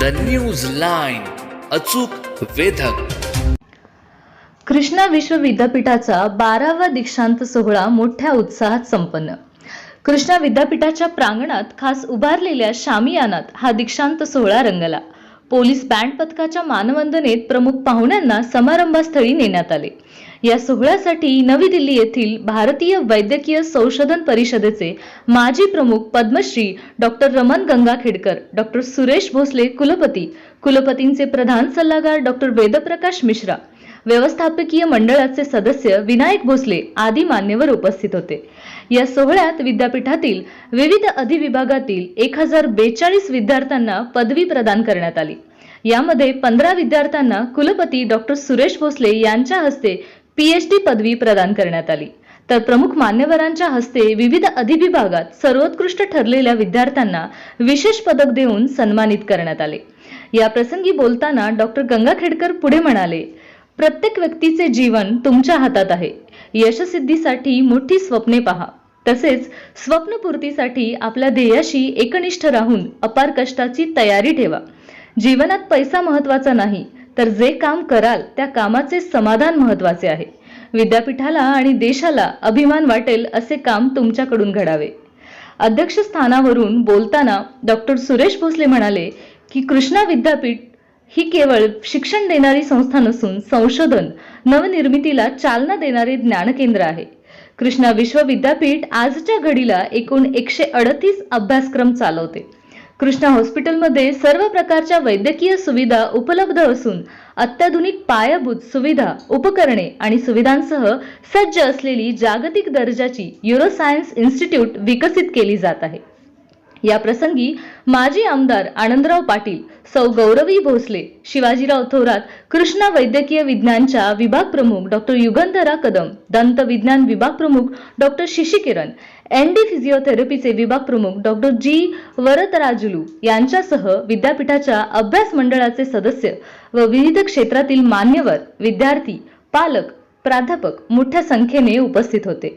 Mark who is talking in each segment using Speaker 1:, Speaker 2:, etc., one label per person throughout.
Speaker 1: The news line अचूक वेधक.
Speaker 2: कृष्णा विश्व विद्यापीठाचा बारावा दीक्षांत सोहळा मोठ्या उत्साहात संपन्न. कृष्णा विद्यापीठाच्या प्रांगणात खास उभारलेल्या शामियानात हा दीक्षांत सोहळा रंगला. पोलीस बँड पथकाच्या मानवंदनेत प्रमुख पाहुण्यांना समारंभास्थळी नेण्यात आले. या सोहळ्यासाठी नवी दिल्ली येथील भारतीय वैद्यकीय संशोधन परिषदेचे माजी प्रमुख पद्मश्री डॉक्टर रमन गंगाखेडकर डॉक्टर सुरेश भोसले कुलपती कुलपतींचे प्रधान सल्लागार डॉक्टर वेदप्रकाश मिश्रा व्यवस्थापकीय मंडळाचे सदस्य विनायक भोसले आदी मान्यवर उपस्थित होते. या सोहळ्यात विद्यापीठातील विविध अधिविभागातील एक हजार बेचाळीस विद्यार्थ्यांना पदवी प्रदान करण्यात आली. यामध्ये पंधरा विद्यार्थ्यांना कुलपती डॉक्टर सुरेश भोसले यांच्या हस्ते पीएचडी पदवी प्रदान करण्यात आली. तर प्रमुख मान्यवरांच्या हस्ते विविध अधिविभागात सर्वोत्कृष्ट ठरलेल्या विद्यार्थ्यांना विशेष पदक देऊन सन्मानित करण्यात आले. या प्रसंगी बोलताना डॉक्टर गंगाखेडकर पुढे म्हणाले प्रत्येक व्यक्तीचे जीवन तुमच्या हातात आहे. यशसिद्धीसाठी मोठी स्वप्ने पहा. तसेच स्वप्नपूर्तीसाठी आपल्या ध्येयाशी एकनिष्ठ राहून अपार कष्टाची तयारी ठेवा. जीवनात पैसा महत्त्वाचा नाही तर जे काम कराल त्या कामाचे समाधान महत्त्वाचे आहे. विद्यापीठाला आणि देशाला अभिमान वाटेल असे काम तुमच्याकडून घडावे. अध्यक्षस्थानावरून बोलताना डॉक्टर सुरेश भोसले म्हणाले की कृष्णा विद्यापीठ ही केवळ शिक्षण देणारी संस्था नसून संशोधन नवनिर्मितीला चालना देणारे ज्ञानकेंद्र आहे. कृष्णा विश्व विद्यापीठ आजच्या घडीला एकूण एकशे अडतीस अभ्यासक्रम चालवते. कृष्णा हॉस्पिटलमध्ये सर्व प्रकारच्या वैद्यकीय सुविधा उपलब्ध असून अत्याधुनिक पायाभूत सुविधा उपकरणे आणि सुविधांसह सज्ज असलेली जागतिक दर्जाची युरोसायन्स इन्स्टिट्यूट विकसित केली जात आहे. या प्रसंगी माजी आमदार आनंदराव पाटील सौ गौरवी भोसले शिवाजीराव थोरात कृष्णा वैद्यकीय विज्ञानच्या विभाग प्रमुख डॉक्टर युगंधरा कदम दंत विज्ञान विभाग प्रमुख डॉक्टर शिशी किरण एन डी फिजिओथेरपीचे विभाग प्रमुख डॉक्टर जी. वरतराजुलू यांच्यासह विद्यापीठाच्या अभ्यास मंडळाचे सदस्य व विविध क्षेत्रातील मान्यवर विद्यार्थी पालक प्राध्यापक मोठ्या संख्येने उपस्थित होते.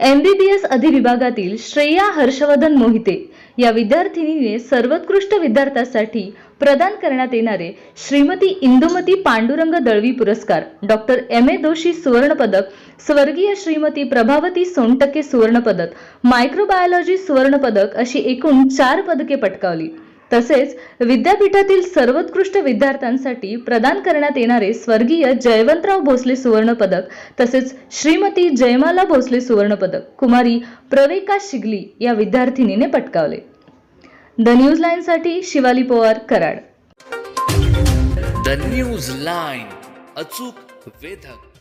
Speaker 2: एमबीबीएस अधिविभागातील श्रेया हर्षवर्धन मोहिते या विद्यार्थिनीने सर्वोत्कृष्ट विद्यार्थ्यासाठी प्रदान करण्यात येणारे श्रीमती इंदुमती पांडुरंग दळवी पुरस्कार डॉक्टर एम ए दोषी सुवर्णपदक स्वर्गीय श्रीमती प्रभावती सोनटके सुवर्णपदक मायक्रोबायोलॉजी सुवर्णपदक अशी एकूण चार पदके पटकावली. तसेच विद्यापीठातील सर्वोत्कृष्ट विद्यार्थ्यांसाठी प्रदान करण्यात येणारे स्वर्गीय जयवंतराव भोसले सुवर्ण पदक तसेच श्रीमती जयमाला भोसले सुवर्ण पदक कुमारी प्रवेका शिगली या विद्यार्थिनीने पटकावले. The news लाईनसाठी Shivali Pawar Karad.
Speaker 1: The news line अचूक वेधक.